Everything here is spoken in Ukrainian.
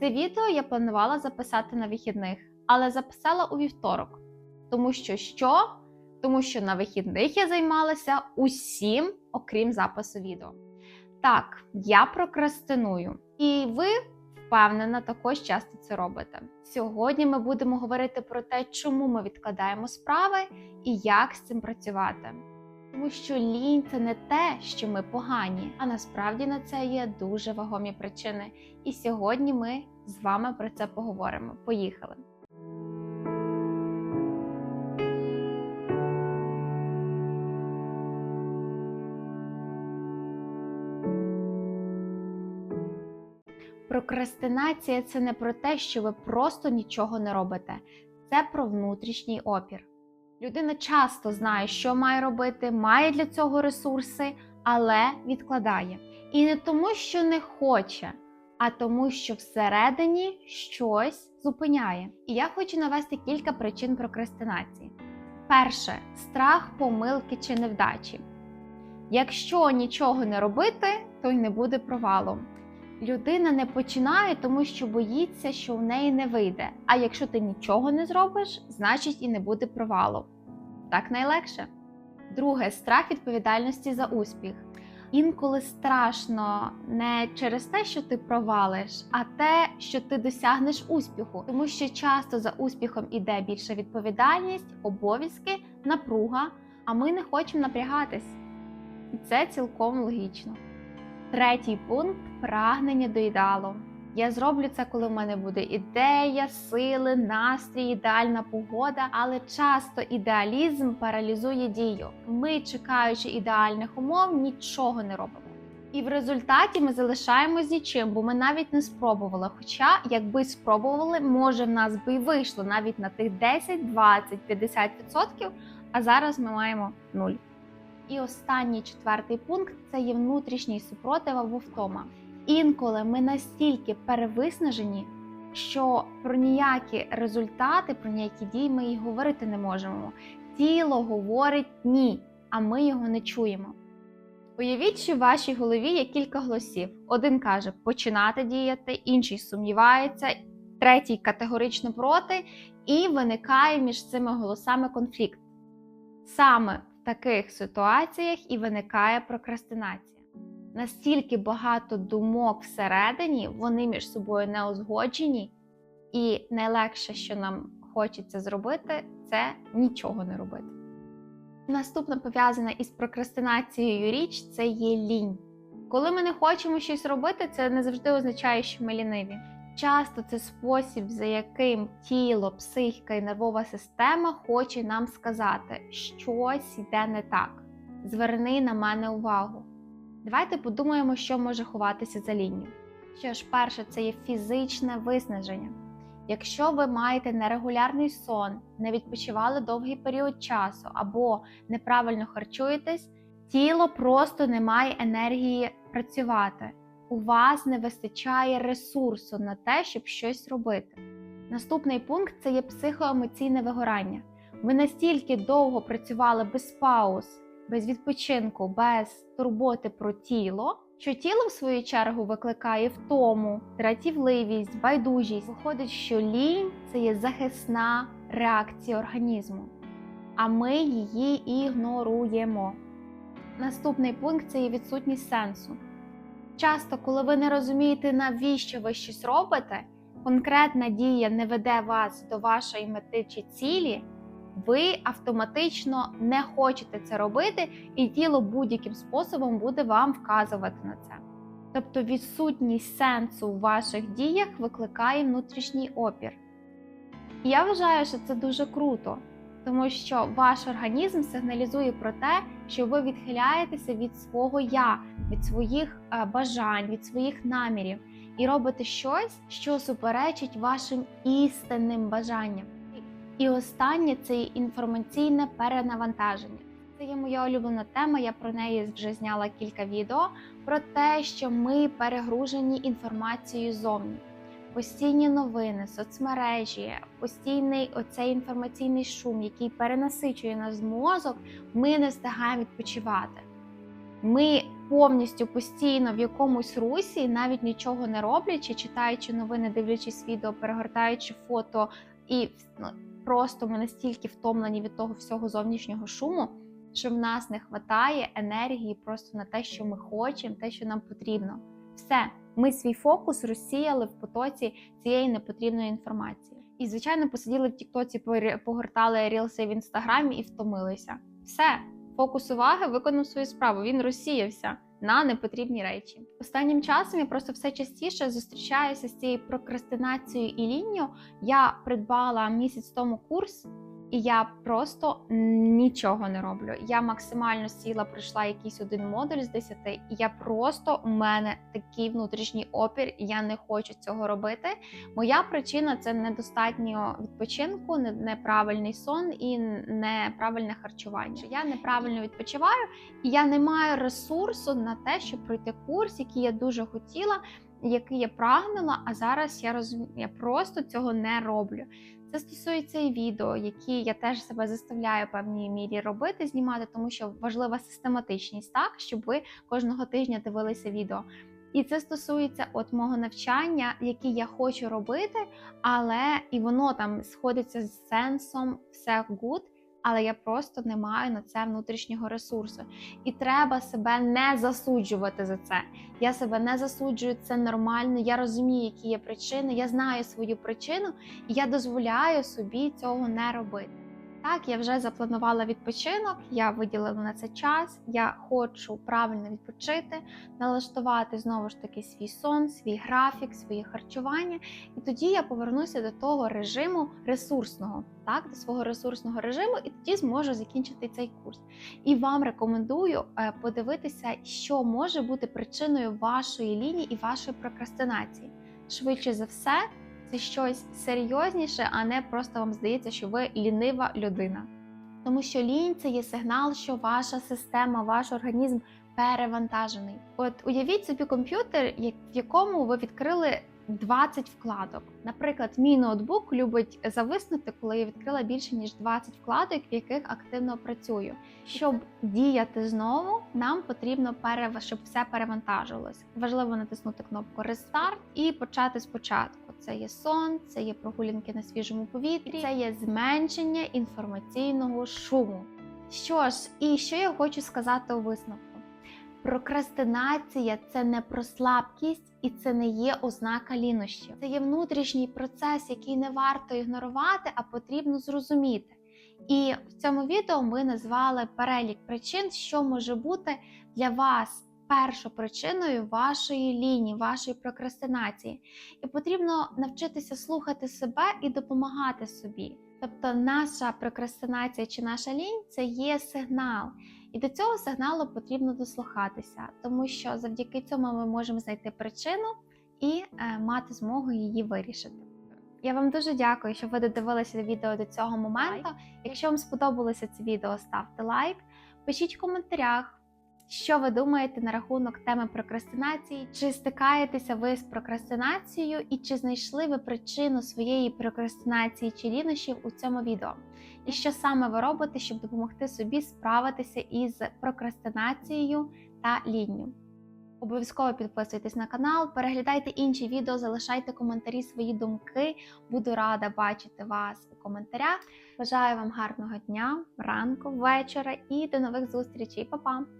Це відео я планувала записати на вихідних, але записала у вівторок. Тому що що? Тому що на вихідних я займалася усім, окрім запису відео. Так, я прокрастиную, і ви впевнена, також часто це робите. Сьогодні ми будемо говорити про те, чому ми відкладаємо справи і як з цим працювати. Тому що лінь це не те, що ми погані, а насправді на це є дуже вагомі причини. І сьогодні ми з вами про це поговоримо. Поїхали! Прокрастинація це не про те, що ви просто нічого не робите, це про внутрішній опір. Людина часто знає, що має робити, має для цього ресурси, але відкладає. І не тому, що не хоче, а тому, що всередині щось зупиняє. І я хочу навести кілька причин прокрастинації. Перше страх помилки чи невдачі. Якщо нічого не робити, то й не буде провалу. Людина не починає, тому що боїться, що в неї не вийде. А якщо ти нічого не зробиш, значить і не буде провалу. Так найлегше. Друге страх відповідальності за успіх. Інколи страшно не через те, що ти провалиш, а те, що ти досягнеш успіху, тому що часто за успіхом іде більша відповідальність, обов'язки, напруга, а ми не хочемо напрягатись. І це цілком логічно. Третій пункт прагнення до ідеалу. Я зроблю це, коли в мене буде ідея, сили, настрій, ідеальна погода, але часто ідеалізм паралізує дію. Ми, чекаючи ідеальних умов, нічого не робимо. І в результаті ми залишаємось нічим, бо ми навіть не спробували. Хоча, якби спробували, може в нас би й вийшло навіть на тих 10, 20, 50%, а зараз ми маємо нуль. І останній четвертий пункт це є внутрішній супротив або втома. Інколи ми настільки перевиснажені, що про ніякі результати, про ніякі дії ми і говорити не можемо. Тіло говорить ні, а ми його не чуємо. Уявіть, що в вашій голові є кілька голосів. Один каже починати діяти, інший сумнівається, третій категорично проти, і виникає між цими голосами конфлікт. Саме таких ситуаціях і виникає прокрастинація. Настільки багато думок всередині, вони між собою не узгоджені, і найлегше, що нам хочеться зробити, це нічого не робити. Наступна пов'язана із прокрастинацією річ це є лінь. Коли ми не хочемо щось робити, це не завжди означає, що ми ліниві. Часто це спосіб, за яким тіло, психіка і нервова система хоче нам сказати, щось йде не так. Зверни на мене увагу. Давайте подумаємо, що може ховатися за лінію. Що ж, перше, це є фізичне виснаження. Якщо ви маєте нерегулярний сон, не відпочивали довгий період часу або неправильно харчуєтесь, тіло просто не має енергії працювати. У вас не вистачає ресурсу на те, щоб щось робити. Наступний пункт це є психоемоційне вигорання. Ви настільки довго працювали без пауз, без відпочинку, без турботи про тіло, що тіло, в свою чергу, викликає втому, дратівливість, байдужість. Виходить, що лінь це є захисна реакція організму, а ми її ігноруємо. Наступний пункт це є відсутність сенсу. Часто, коли ви не розумієте, навіщо ви щось робите, конкретна дія не веде вас до вашої мети чи цілі, ви автоматично не хочете це робити, і тіло будь-яким способом буде вам вказувати на це. Тобто відсутність сенсу в ваших діях викликає внутрішній опір. І я вважаю, що це дуже круто, тому що ваш організм сигналізує про те, що ви відхиляєтеся від свого я, від своїх е, бажань, від своїх намірів і робите щось, що суперечить вашим істинним бажанням. І останнє це інформаційне перенавантаження. Це є моя улюблена тема. Я про неї вже зняла кілька відео про те, що ми перегружені інформацією зовні. Постійні новини, соцмережі, постійний оцей інформаційний шум, який перенасичує наш мозок, ми не встигаємо відпочивати. Ми повністю постійно в якомусь русі, навіть нічого не роблячи, читаючи новини, дивлячись відео, перегортаючи фото, і ну, просто ми настільки втомлені від того всього зовнішнього шуму, що в нас не вистачає енергії просто на те, що ми хочемо, те, що нам потрібно. Все, ми свій фокус розсіяли в потоці цієї непотрібної інформації. І, звичайно, посиділи в Тіктоці, погортали рілси в інстаграмі і втомилися. Все, фокус уваги виконав свою справу. Він розсіявся на непотрібні речі. Останнім часом я просто все частіше зустрічаюся з цією прокрастинацією і лінню. Я придбала місяць тому курс. І я просто нічого не роблю. Я максимально сіла, пройшла якийсь один модуль з 10, і я просто у мене такий внутрішній опір, я не хочу цього робити. Моя причина це недостатньо відпочинку, неправильний сон і неправильне харчування. Я неправильно відпочиваю, і я не маю ресурсу на те, щоб пройти курс, який я дуже хотіла, який я прагнула. А зараз я розумію, я просто цього не роблю. Це стосується і відео, які я теж себе заставляю певній мірі робити, знімати, тому що важлива систематичність, так щоб ви кожного тижня дивилися відео. І це стосується от мого навчання, яке я хочу робити, але і воно там сходиться з сенсом, все гуд, але я просто не маю на це внутрішнього ресурсу. І треба себе не засуджувати за це. Я себе не засуджую, це нормально. Я розумію, які є причини. Я знаю свою причину, і я дозволяю собі цього не робити. Так, я вже запланувала відпочинок, я виділила на це час. Я хочу правильно відпочити, налаштувати знову ж таки свій сон, свій графік, своє харчування. І тоді я повернуся до того режиму ресурсного, так, до свого ресурсного режиму, і тоді зможу закінчити цей курс. І вам рекомендую е, подивитися, що може бути причиною вашої лінії і вашої прокрастинації. Швидше за все, це щось серйозніше, а не просто вам здається, що ви лінива людина. Тому що лінь це є сигнал, що ваша система, ваш організм перевантажений. От уявіть собі комп'ютер, в якому ви відкрили 20 вкладок. Наприклад, мій ноутбук любить зависнути, коли я відкрила більше ніж 20 вкладок, в яких активно працюю. Щоб діяти знову, нам потрібно перев... щоб все перевантажилось. Важливо натиснути кнопку Рестарт і почати спочатку. Це є сон, це є прогулянки на свіжому повітрі, це є зменшення інформаційного шуму. Що ж, і що я хочу сказати у висновку? Прокрастинація це не про слабкість і це не є ознака лінощів. Це є внутрішній процес, який не варто ігнорувати, а потрібно зрозуміти. І в цьому відео ми назвали перелік причин, що може бути для вас першопричиною вашої лінії, вашої прокрастинації. І потрібно навчитися слухати себе і допомагати собі. Тобто, наша прокрастинація чи наша лінь це є сигнал. І до цього сигналу потрібно дослухатися, тому що завдяки цьому ми можемо знайти причину і е, мати змогу її вирішити. Я вам дуже дякую, що ви додивилися відео до цього моменту. Якщо вам сподобалося це відео, ставте лайк, пишіть в коментарях, що ви думаєте на рахунок теми прокрастинації, чи стикаєтеся ви з прокрастинацією, і чи знайшли ви причину своєї прокрастинації чи лінощів у цьому відео. І що саме ви робите, щоб допомогти собі справитися із прокрастинацією та лінню. Обов'язково підписуйтесь на канал, переглядайте інші відео, залишайте коментарі, свої думки. Буду рада бачити вас у коментарях. Бажаю вам гарного дня, ранку, вечора і до нових зустрічей. Па-па!